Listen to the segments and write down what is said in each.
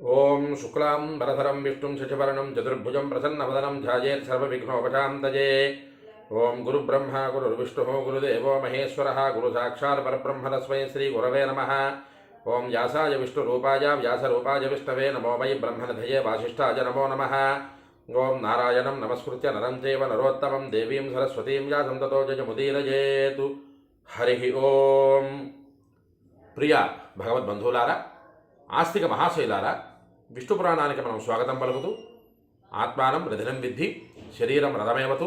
ओम शुक्लां वरधरं विष्णुं शशिवर्णं चतुर्भुजं प्रसन्नवदनं ध्यायेत् सर्वविघ्नोपशान्तये ओं गुरुब्रह्मा, गुरुर्विष्णु, गुरुदेवो महेश्वर, गुरुसाक्षात् परब्रह्म तस्मै श्रीगुरवे नम। ओं व्यासा विष्णुरूपाय, व्यासरूपाय विष्णवे नमो मयि ब्रह्मनधये वासिष्ठाय नमो नम। ओं नारायण नमस्कृत्य नरं चेव नरोत्तम देवीं सरस्वती व्यासं ततो जयमुदीरयेतु हरि ओं प्रिया, भगवद्बन्धुलारा ఆస్తిక మహాశైలారా విష్ణు పురాణానికి మనం స్వాగతం పలుకుతూ ఆత్మానం రథనం విద్ధి శరీరం రథమేవతు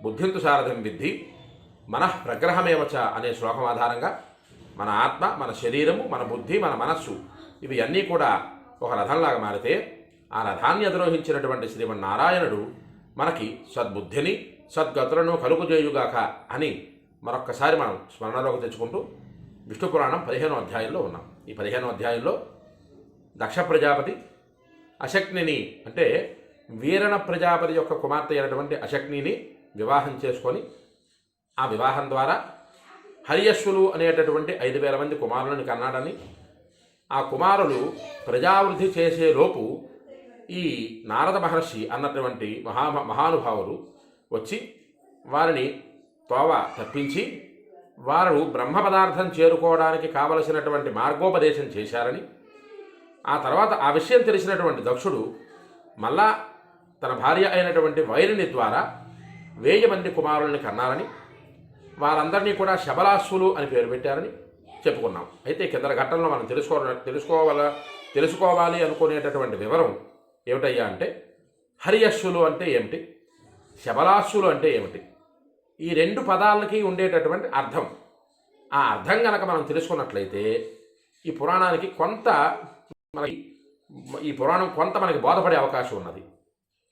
బుద్ధింతు సారథం విద్ధి మనః ప్రగ్రహమేవచ అనే శ్లోకం ఆధారంగా మన ఆత్మ మన శరీరము మన బుద్ధి మన మనస్సు ఇవి అన్నీ కూడా ఒక రథంలాగా మారితే ఆ రథాన్ని అధిరోహించినటువంటి శ్రీమన్నారాయణుడు మనకి సద్బుద్ధిని సద్గతులను కలుగుజేయుగాక అని మరొక్కసారి మనం స్మరణలోకి తెచ్చుకుంటూ విష్ణు పురాణం పదిహేనో అధ్యాయంలో ఉన్నాం. ఈ పదిహేనో అధ్యాయంలో దక్ష ప్రజాపతి అశక్నిని అంటే వీరణ ప్రజాపతి యొక్క కుమార్తె అయినటువంటి అశక్నిని వివాహం చేసుకొని ఆ వివాహం ద్వారా హరియశ్వులు అనేటటువంటి ఐదు వేల మంది కుమారులను కన్నాడని ఆ కుమారులు ప్రజావృద్ధి చేసేలోపు ఈ నారద మహర్షి అన్నటువంటి మహా మహానుభావులు వచ్చి వారిని తోవ తప్పించి వారు బ్రహ్మ పదార్థం చేరుకోవడానికి కావలసినటువంటి మార్గోపదేశం చేశారని ఆ తర్వాత ఆ విషయం తెలిసినటువంటి దక్షుడు మళ్ళా తన భార్య అయినటువంటి వైరిని ద్వారా వేయి మంది కుమారుల్ని కన్నారని వారందరినీ కూడా శబలాశ్వులు అని పేరు పెట్టారని చెప్పుకున్నాం. అయితే కింద ఘట్టంలో మనం తెలుసుకో తెలుసుకోవాల తెలుసుకోవాలి అనుకునేటటువంటి వివరం ఏమిటయ్యా అంటే హరియశ్వులు అంటే ఏమిటి? శబలాశ్వులు అంటే ఏమిటి? ఈ రెండు పదాలకి ఉండేటటువంటి అర్థం. ఆ అర్థం కనుక మనం తెలుసుకున్నట్లయితే ఈ పురాణానికి కొంత మనకి ఈ పురాణం కొంత మనకి బోధపడే అవకాశం ఉన్నది.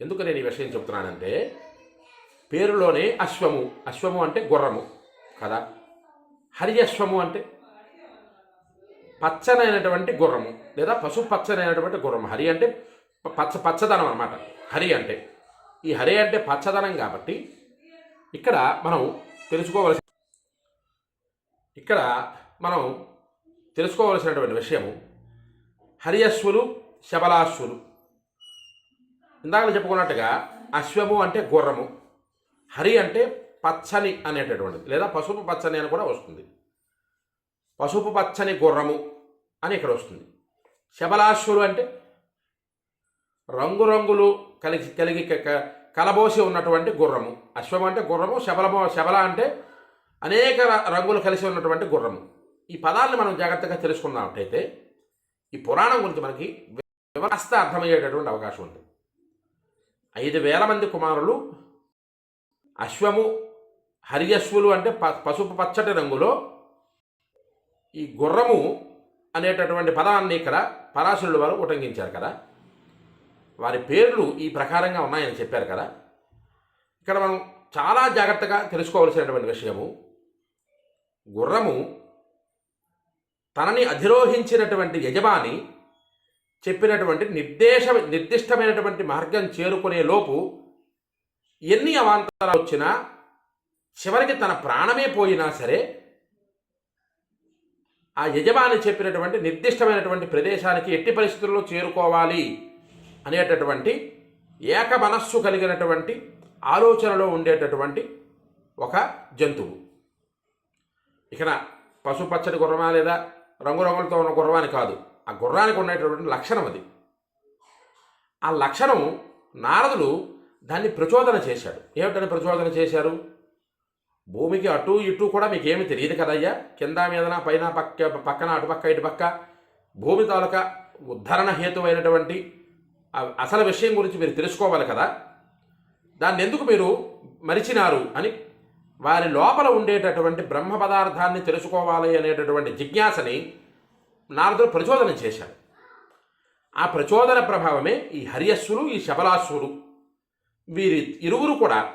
ఎందుకు నేను ఈ విషయం చెప్తున్నానంటే పేరులోనే అశ్వము అశ్వము అంటే గుర్రము కదా? హరియశ్వము అంటే పచ్చనైనటువంటి గుర్రము లేదా పశు పచ్చనైనటువంటి గుర్రము. హరి అంటే పచ్చ పచ్చదనం అనమాట హరి అంటే. ఈ హరి అంటే పచ్చదనం కాబట్టి ఇక్కడ మనం తెలుసుకోవలసి ఇక్కడ మనం తెలుసుకోవలసినటువంటి విషయము హరియశ్వులు శబలాశ్వులు ఇందాక చెప్పుకున్నట్టుగా అశ్వము అంటే గుర్రము. హరి అంటే పచ్చని అనేటటువంటిది. లేదా పసుపు పచ్చని అని కూడా వస్తుంది. పసుపు పచ్చని గుర్రము అని ఇక్కడ వస్తుంది. శబలాశ్వులు అంటే రంగురంగులు కలిగి కలిగి క- కలబోసి ఉన్నటువంటి గుర్రము. అశ్వం అంటే గుర్రము శబలము శబల అంటే అనేక రంగులు కలిసి ఉన్నటువంటి గుర్రము. ఈ పదాలను మనం జాగ్రత్తగా తెలుసుకున్నట్టయితే ఈ పురాణం గురించి మనకి వ్యవస్థ అర్థమయ్యేటటువంటి అవకాశం ఉంది. ఐదు వేల మంది కుమారులు అశ్వము హరియశ్వులు అంటే ప- పసుపు పచ్చటి రంగులో ఈ గుర్రము అనేటటువంటి పదాన్ని ఇక్కడ పరాశరుడు వారు ఉటంకించారు కదా. వారి పేర్లు ఈ ప్రకారంగా ఉన్నాయని చెప్పారు కదా. ఇక్కడ మనం చాలా జాగ్రత్తగా తెలుసుకోవలసినటువంటి విషయము గుర్రము తనని అధిరోహించినటువంటి యజమాని చెప్పినటువంటి నిర్దేశ నిర్దిష్టమైనటువంటి మార్గం చేరుకునే లోపు ఎన్ని అవాంతరాలు వచ్చినా చివరికి తన ప్రాణమే పోయినా సరే ఆ యజమాని చెప్పినటువంటి నిర్దిష్టమైనటువంటి ప్రదేశానికి ఎట్టి పరిస్థితుల్లో చేరుకోవాలి అనేటటువంటి ఏక మనస్సు కలిగినటువంటి ఆలోచనలో ఉండేటటువంటి ఒక జంతువు. ఇక పశుపచ్చడి గుర్రమా లేదా? రంగురంగులతో ఉన్న గుర్రమని కాదు. ఆ గుర్రానికి ఉండేటటువంటి లక్షణం అది. ఆ లక్షణం నారదుడు దాన్ని ప్రచోదన చేశాడు. ఏమిటని ప్రచోదన చేశారు? భూమికి అటు ఇటు కూడా మీకు ఏమి తెలియదు కదయ్యా. కింద మీదన పైన పక్క పక్కన అటుపక్క ఇటుపక్క భూమి తాలూకా ఉద్ధరణ హేతువైనటువంటి అసలు విషయం గురించి మీరు తెలుసుకోవాలి కదా. దాన్ని ఎందుకు మీరు మరిచినారు అని వారి లోపల ఉండేటటువంటి బ్రహ్మ పదార్థాన్ని తెలుసుకోవాలి అనేటటువంటి జిజ్ఞాసని నారదుడు ప్రచోదన చేశాడు. ఆ ప్రచోదన ప్రభావమే ఈ హరియస్సులు ఈ శబలాస్సులు. వీరి ఇరువురు కూడా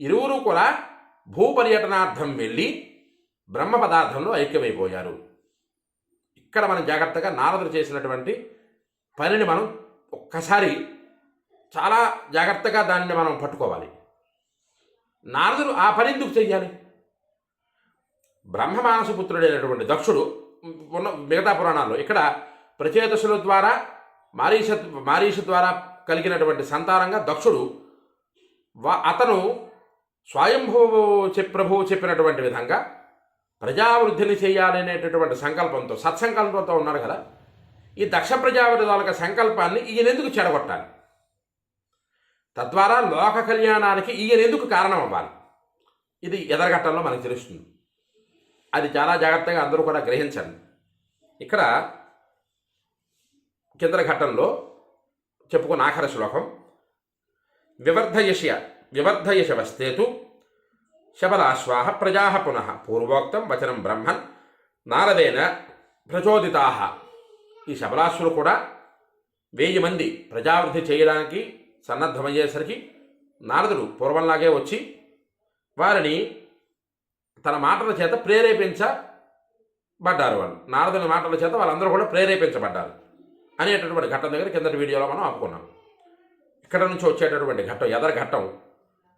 ఇరువురు కూడా భూపర్యటనార్థం వెళ్ళి బ్రహ్మ పదార్థంలో ఐక్యమైపోయారు. ఇక్కడ మనం జాగ్రత్తగా నారదుడు చేసినటువంటి పనిని మనం ఒక్కసారి చాలా జాగ్రత్తగా దానిని మనం పట్టుకోవాలి. నారదుడు ఆ పని ఎందుకు చెయ్యాలి? బ్రహ్మమానసపుత్రుడైనటువంటి దక్షుడు ఉన్న మిగతా పురాణాల్లో ఇక్కడ ప్రచేతసుల ద్వారా మారీష మారీష ద్వారా కలిగినటువంటి సంతానంగా దక్షుడు వా అతను స్వయంభూ ప్రభువు చెప్పినటువంటి విధంగా ప్రజావృద్ధిని చేయాలనేటటువంటి సంకల్పంతో సత్సంకల్పంతో ఉన్నారు కదా. ఈ దక్ష ప్రజావృద్ధి వాళ్ళకి సంకల్పాన్ని ఈయన ఎందుకు చెడగొట్టాలి? తద్వారా లోక కళ్యాణానికి ఈయన ఎందుకు కారణం అవ్వాలి ఇది ఎదరగట్టంలో మనకు తెలుస్తుంది. అది చాలా జాగ్రత్తగా అందరూ కూడా గ్రహించండి. ఇక్కడ కింద ఘట్టంలో చెప్పుకున్న ఆఖరి శ్లోకం వివర్ధయశ వివర్ధయశవస్తేతు శబలాశ్వాహ ప్రజా పునః పూర్వోక్తం వచనం బ్రహ్మన్ నారదేన ప్రచోదితా. ఈ శబలాశ్వులు కూడా వెయ్యి మంది ప్రజావృద్ధి చేయడానికి సన్నద్ధమయ్యేసరికి నారదుడు పూర్వంలాగే వచ్చి వారిని తన మాటల చేత ప్రేరేపించబడ్డారు వాళ్ళు. నారదుని మాటల చేత వాళ్ళందరూ కూడా ప్రేరేపించబడ్డారు అనేటటువంటి ఘట్టం దగ్గర కిందటి వీడియోలో మనం ఆపుకున్నాం. ఇక్కడ నుంచి వచ్చేటటువంటి ఘట్టం ఎదర ఘట్టం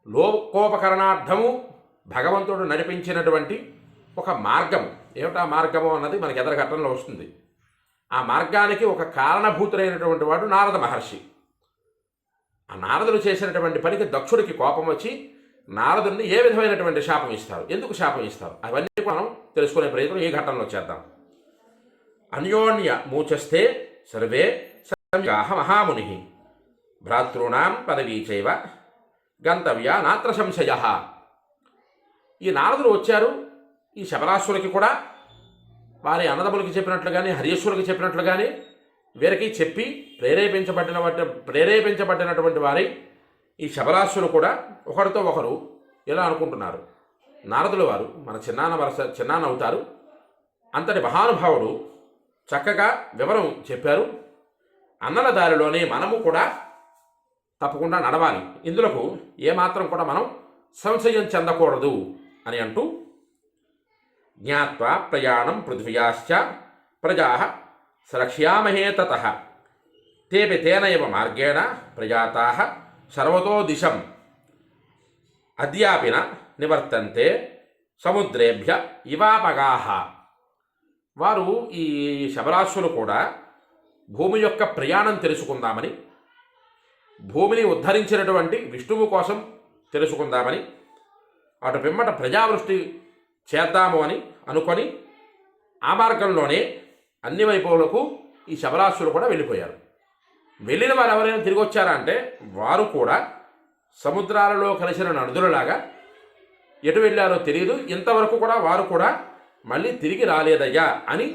లోకోపకరణార్థము భగవంతుడు నడిపించినటువంటి ఒక మార్గం ఏమిటా మార్గము అన్నది మనకి ఎదర ఘట్టంలో వస్తుంది. ఆ మార్గానికి ఒక కారణభూతుడైనటువంటి వాడు నారద మహర్షి. ఆ నారదుడు చేసినటువంటి పనికి దక్షుడికి కోపం వచ్చి నారదుడిని ఏ విధమైనటువంటి శాపం ఇస్తారు? ఎందుకు శాపం ఇస్తారు? అవన్నీ మనం తెలుసుకునే ప్రయత్నం ఈ ఘటనలో చేద్దాం. అన్యోన్య మూచస్తే సర్వే సంగాహ మహాముని. భ్రాతృణాం పదవీ చైవ గంతవ్య నాత్ర సంశయ. ఈ నారదులు వచ్చారు. ఈ శబరాసులకి కూడా వారి అన్నదములకి చెప్పినట్లుగానే హరీశ్వరులకి చెప్పినట్లుగానే వీరికి చెప్పి ప్రేరేపించబడిన ప్రేరేపించబడినటువంటి వారి ఈ శబరాశులు కూడా ఒకరితో ఒకరు ఇలా అనుకుంటున్నారు? నారదుల వారు మన చిన్నాన్న వరస చిన్నాన్న అవుతారు. అంతటి మహానుభావుడు చక్కగా వివరం చెప్పారు. అన్నల దారిలోనే మనము కూడా తప్పకుండా నడవాలి. ఇందులకు ఏమాత్రం కూడా మనం సంశయం చెందకూడదు అని అంటూ జ్ఞాత్వా ప్రయాణం పృథ్వ్యాశ్చ ప్రజా సరక్ష్యామహే తత. తేపి తేన ఇవ మార్గేణ ప్రజాతా. సర్వతో దిశం అద్యాపిన నివర్తంతే సముద్రేభ్య ఇవాపగాహ వారు ఈ శబరాశులు కూడా భూమి యొక్క ప్రయాణం తెలుసుకుందామని భూమిని ఉద్ధరించినటువంటి విష్ణువు కోసం తెలుసుకుందామని అటు పిమ్మట ప్రజావృష్టి చేద్దాము అని అనుకొని ఆ మార్గంలోనే అన్ని వైపులకు ఈ శబరాశులు కూడా వెళ్ళిపోయారు. వెళ్ళిన వారు ఎవరైనా తిరిగి వచ్చారా అంటే వారు కూడా సముద్రాలలో కలిసిన నడుదులలాగా ఎటు వెళ్ళారో తెలియదు. ఇంతవరకు కూడా వారు కూడా మళ్ళీ తిరిగి రాలేదయ్యా అని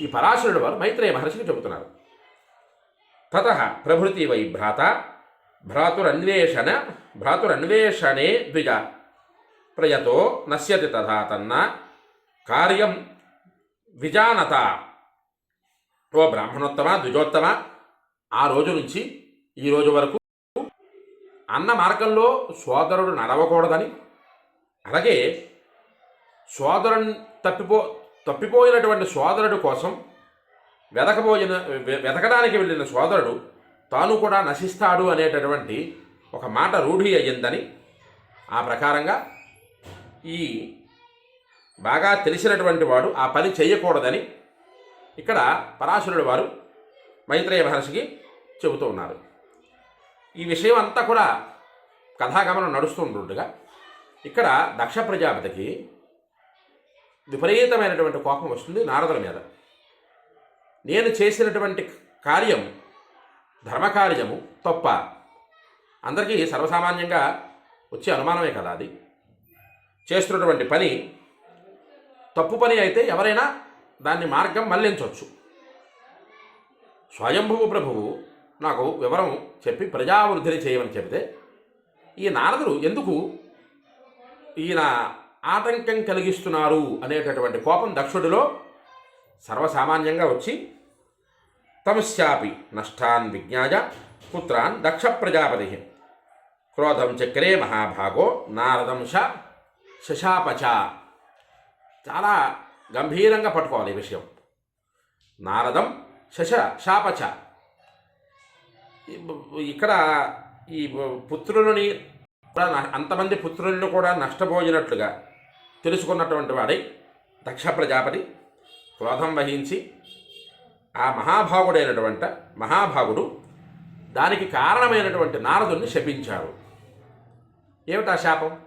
ఈ పరాశరుడు వారు మైత్రేయ మహర్షికి చెబుతున్నారు. తత ప్రభృతి వై భ్రాత భ్రాతురన్వేషణ భ్రాతురన్వేషణే ద్విజ ప్రయతో నశ్యతి తథా తన్న కార్యం విజానత. ఓ బ్రాహ్మణోత్తమ ద్విజోత్తమ ఆ రోజు నుంచి ఈ రోజు వరకు అన్న మార్గంలో సోదరుడు నడవకూడదని అలాగే సోదరుని తప్పిపో తప్పిపోయినటువంటి సోదరుడు కోసం వెతకబోయిన వె- వెతకడానికి వెళ్ళిన సోదరుడు తాను కూడా నశిస్తాడు అనేటటువంటి ఒక మాట రూఢి అయ్యిందని ఆ ప్రకారంగా ఈ బాగా తెలిసినటువంటి వాడు ఆ పని చేయకూడదని ఇక్కడ పరాశరుడు వారు మైత్రేయ మహర్షికి చెబుతూ ఉన్నారు. ఈ విషయం అంతా కూడా కథాగమనం నడుస్తూ ఇక్కడ దక్ష ప్రజాపతికి విపరీతమైనటువంటి కోపం వస్తుంది నారదుల మీద. నేను చేసినటువంటి కార్యం ధర్మకార్యము తప్ప అందరికీ సర్వసామాన్యంగా వచ్చే అనుమానమే కదా అది? చేస్తున్నటువంటి పని తప్పు పని అయితే ఎవరైనా దాన్ని మార్గం మళ్ళించవచ్చు. స్వయంభువు ప్రభువు నాకు వివరం చెప్పి ప్రజావృద్ధిని చేయమని చెబితే ఈ నారదుడు ఎందుకు ఈయన ఆటంకం కలిగిస్తున్నారు అనేటటువంటి కోపం దక్షుడిలో సర్వసామాన్యంగా వచ్చి తమస్యాపి నష్టాన్ విజ్ఞాయ పుత్రాన్ దక్ష ప్రజాపతి క్రోధం చక్రే మహాభాగో నారదం శ శశాపచ చాలా గంభీరంగా పట్టుకోవాలి ఈ విషయం. నారదం శశ శాపచ. ఇక్కడ ఈ పుత్రులని కూడా అంతమంది పుత్రులను కూడా నష్టపోయినట్లుగా తెలుసుకున్నటువంటి వాడై దక్ష ప్రజాపతి క్రోధం వహించి ఆ మహాభాగుడైనటువంటి మహాభాగుడు దానికి కారణమైనటువంటి నారదుని శపించారు ఏమిటా శాపం?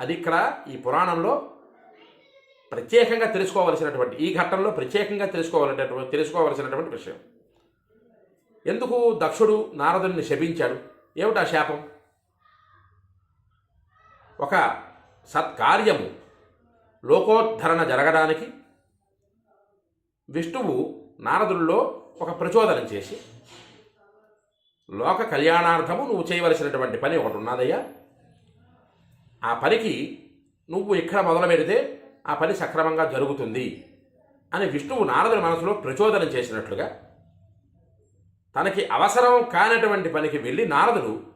అది ఇక్కడ ఈ పురాణంలో ప్రత్యేకంగా తెలుసుకోవలసినటువంటి ఈ ఘట్టంలో ప్రత్యేకంగా తెలుసుకోవాలనేటువంటి తెలుసుకోవలసినటువంటి విషయం. ఎందుకు దక్షుడు నారదుని శపించాడు? ఏమిటా శాపం? ఒక సత్కార్యము లోకోద్ధరణ జరగడానికి విష్ణువు నారదుల్లో ఒక ప్రచోదనం చేసి లోక కళ్యాణార్థము నువ్వు చేయవలసినటువంటి పని ఒకటి ఉన్నదయ్యా ఆ పనికి నువ్వు ఇక్కడ మొదలు పెడితే ఆ పని సక్రమంగా జరుగుతుంది అని విష్ణువు నారదుని మనసులో ప్రచోదనం చేసినట్లుగా తనకి అవసరం కానటువంటి పనికి వెళ్ళి నారదుడు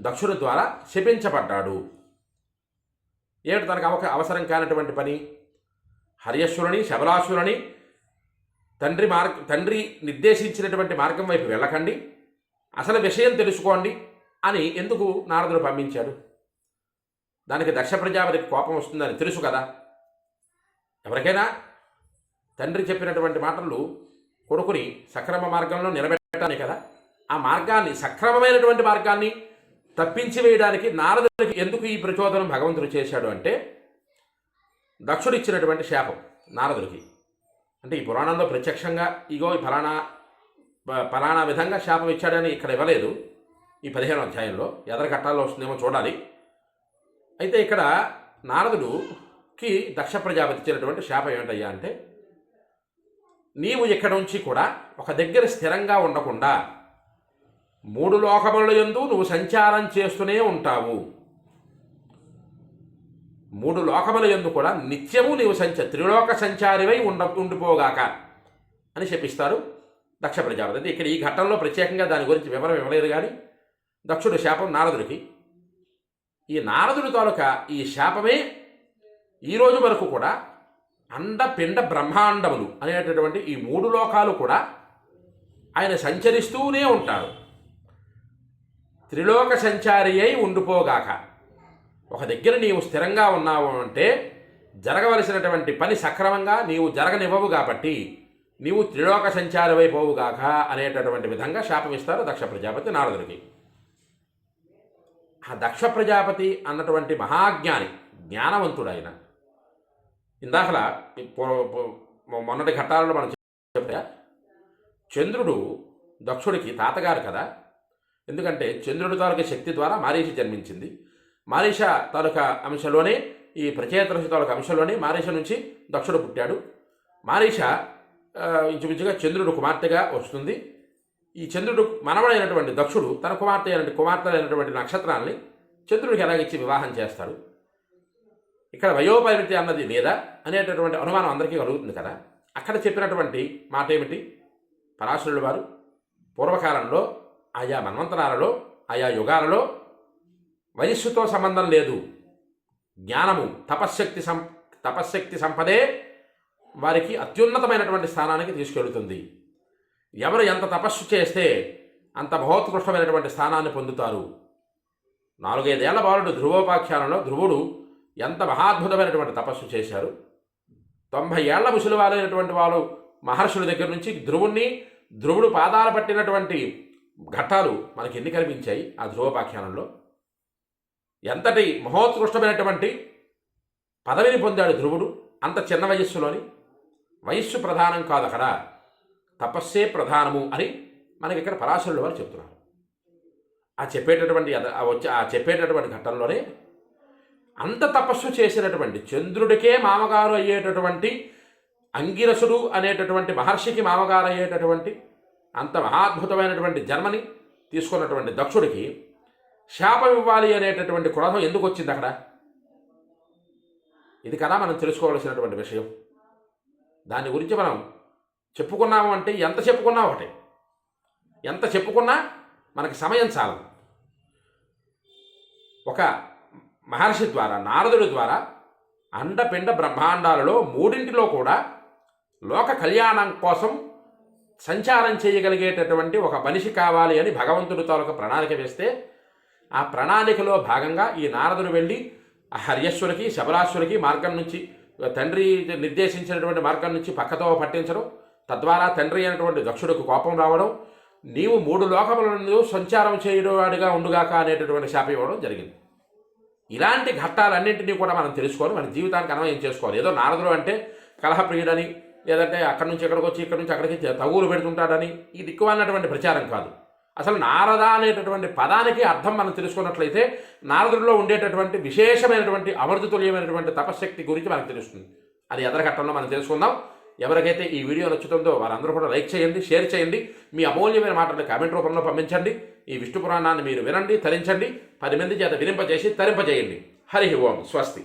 దక్షుడు ద్వారా శపించబడ్డాడు. ఏమిటి తనకు అవక అవసరం కానటువంటి పని? హర్యశ్వరుని శబలాసురుని తండ్రి మార్గ తండ్రి నిర్దేశించినటువంటి మార్గం వైపు వెళ్ళకండి. అసలు విషయం తెలుసుకోండి అని ఎందుకు నారదుడు పంపించాడు? దానికి దక్ష ప్రజాపతికి కోపం వస్తుందని తెలుసు కదా. ఎవరికైనా తండ్రి చెప్పినటువంటి మాటలు కొడుకుని సక్రమ మార్గంలో నిలబెట్టాలి కదా. ఆ మార్గాన్ని సక్రమమైనటువంటి మార్గాన్ని తప్పించి వేయడానికి నారదుడికి ఎందుకు ఈ ప్రచోదనం భగవంతుడు చేశాడు అంటే దక్షుడిచ్చినటువంటి శాపం నారదుడికి. అంటే ఈ పురాణంలో ప్రత్యక్షంగా ఇగో ఈ ఫలానా ఫలానా విధంగా శాపం ఇచ్చాడని ఇక్కడ ఇవ్వలేదు. ఈ పదిహేను అధ్యాయంలో ఎదరగట్టాల్లో వస్తుందేమో చూడాలి. అయితే ఇక్కడ నారదుడుకి దక్ష ప్రజాపతి ఇచ్చినటువంటి శాపం ఏమిటయ్యా అంటే నీవు ఇక్కడ నుంచి కూడా ఒక దగ్గర స్థిరంగా ఉండకుండా మూడు లోకముల యందు నువ్వు సంచారం చేస్తూనే ఉంటావు. మూడు లోకముల యందు కూడా నిత్యము నీవు సంచ త్రిలోక సంచారివై ఉండ ఉండిపోగాక అని చెప్పిస్తారు దక్ష ప్రజాపతి. ఇక్కడ ఈ ఘట్టంలో ప్రత్యేకంగా దాని గురించి వివరం ఇవ్వలేదు కానీ దక్షుడు శాపం నారదుడికి ఈ నారదుడి తాలూకా ఈ శాపమే ఈరోజు వరకు కూడా అండ పిండ బ్రహ్మాండములు అనేటటువంటి ఈ మూడు లోకాలు కూడా ఆయన సంచరిస్తూనే ఉంటాడు త్రిలోక సంచారి అయి ఉండిపోగాక ఒక దగ్గర నీవు స్థిరంగా ఉన్నావు అంటే జరగవలసినటువంటి పని సక్రమంగా నీవు జరగనివ్వవు కాబట్టి నీవు త్రిలోక సంచారమైపోవుగాక అనేటటువంటి విధంగా శాపమిస్తారు దక్ష ప్రజాపతి నారదుడికి. ఆ దక్ష ప్రజాపతి అన్నటువంటి మహాజ్ఞాని జ్ఞానవంతుడు ఆయన ఇందాకలా మొన్నటి ఘట్టాలలో మనం చెప్పా చంద్రుడు దక్షుడికి తాతగారు కదా. ఎందుకంటే చంద్రుడి తాలూకా శక్తి ద్వారా మారీష జన్మించింది. మారీష తాలూకా అంశంలోనే ఈ ప్రచేతరశి తాలూకా అంశంలోనే మారీష నుంచి దక్షుడు పుట్టాడు. మారీష ఇంచుమించుగా చంద్రుడు కుమార్తెగా వస్తుంది. ఈ చంద్రుడు మనవడైనటువంటి దక్షుడు తన కుమార్తె అయినటువంటి కుమార్తె అయినటువంటి నక్షత్రాల్ని చంద్రుడికి ఎలాగిచ్చి వివాహం చేస్తాడు? ఇక్కడ వయోపరిమితి అన్నది లేదా అనేటటువంటి అనుమానం అందరికీ కలుగుతుంది కదా. అక్కడ చెప్పినటువంటి మాట ఏమిటి? పరాశరుడు వారు పూర్వకాలంలో ఆయా మన్వంతరాలలో ఆయా యుగాలలో వయస్సుతో సంబంధం లేదు. జ్ఞానము తపశ్శక్తి సం తపశ్శక్తి సంపదే వారికి అత్యున్నతమైనటువంటి స్థానానికి తీసుకెళ్తుంది. ఎవరు ఎంత తపస్సు చేస్తే అంత మహోత్కృష్టమైనటువంటి స్థానాన్ని పొందుతారు? నాలుగైదేళ్ళ బాలుడు ధ్రువోపాఖ్యానంలో ధ్రువుడు ఎంత మహాద్భుతమైనటువంటి తపస్సు చేశారు? తొంభై ఏళ్ళ ముసలివారైనటువంటి వారు మహర్షుల దగ్గర నుంచి ధ్రువుణ్ణి ధ్రువుడు పాదాలు పట్టినటువంటి ఘట్టాలు మనకి ఎన్ని కనిపించాయి ఆ ధ్రువోపాఖ్యానంలో? ఎంతటి మహోత్కృష్టమైనటువంటి పదవిని పొందాడు ధ్రువుడు అంత చిన్న వయస్సులోని? వయస్సు ప్రధానం కాదు అక్కడ. తపస్సే ప్రధానము అని మనకి ఇక్కడ పరాశరుల వారు చెప్తున్నారు. ఆ చెప్పేటటువంటి ఆ వచ్చే ఆ చెప్పేటటువంటి ఘట్టంలోనే అంత తపస్సు చేసినటువంటి చంద్రుడికే మామగారు అయ్యేటటువంటి అంగిరసుడు అనేటటువంటి మహర్షికి మామగారు అయ్యేటటువంటి అంత మహాద్భుతమైనటువంటి జన్మని తీసుకున్నటువంటి దక్షుడికి శాపం ఇవ్వాలి అనేటటువంటి క్రోధం ఎందుకు వచ్చింది అక్కడ? ఇది కదా మనం తెలుసుకోవలసినటువంటి విషయం. దాని గురించి మనం చెప్పుకున్నాము అంటే ఎంత చెప్పుకున్నా ఒకటే. ఎంత చెప్పుకున్నా మనకి సమయం చాలదు. ఒక మహర్షి ద్వారా నారదుడి ద్వారా అండపిండ బ్రహ్మాండాలలో మూడింటిలో కూడా లోక కళ్యాణం కోసం సంచారం చేయగలిగేటటువంటి ఒక మనిషి కావాలి అని భగవంతుడి తాలూకు ప్రణాళిక వేస్తే ఆ ప్రణాళికలో భాగంగా ఈ నారదుడు వెళ్ళి ఆ హర్యశ్వరికి శబరాశ్వరికి మార్గం నుంచి తండ్రి నిర్దేశించినటువంటి మార్గం నుంచి పక్కతో పట్టించడం తద్వారా తండ్రి అయినటువంటి దక్షుడికి కోపం రావడం నీవు మూడు లోకములను సంచారం చేయడవాడిగా ఉండుగాక అనేటటువంటి శాపం ఇవ్వడం జరిగింది. ఇలాంటి ఘట్టాలన్నింటినీ కూడా మనం తెలుసుకొని మన జీవితానికి అన్వయం చేసుకోవాలి. ఏదో నారదుడు అంటే కలహప్రియుడని లేదంటే అక్కడి నుంచి ఇక్కడికి వచ్చి ఇక్కడి నుంచి అక్కడికి తగులు పెడుతుంటాడని ఈ దిక్కువన్నటువంటి ప్రచారం కాదు. అసలు నారద అనేటటువంటి పదానికి అర్థం మనం తెలుసుకున్నట్లయితే నారదుడిలో ఉండేటటువంటి విశేషమైనటువంటి అమృతతుల్యమైనటువంటి తపశక్తి గురించి మనకు తెలుస్తుంది. అది ఎదరఘట్టంలో మనం తెలుసుకుందాం. ఎవరికైతే ఈ వీడియో నచ్చుతుందో వారందరూ కూడా లైక్ చేయండి షేర్ చేయండి మీ అమూల్యమైన మాటలు కామెంట్ రూపంలో పంపించండి ఈ విష్ణు పురాణాన్ని మీరు వినండి తరించండి పది మంది చేత వినింపజేసి తరింపజేయండి. హరి ఓం స్వస్తి.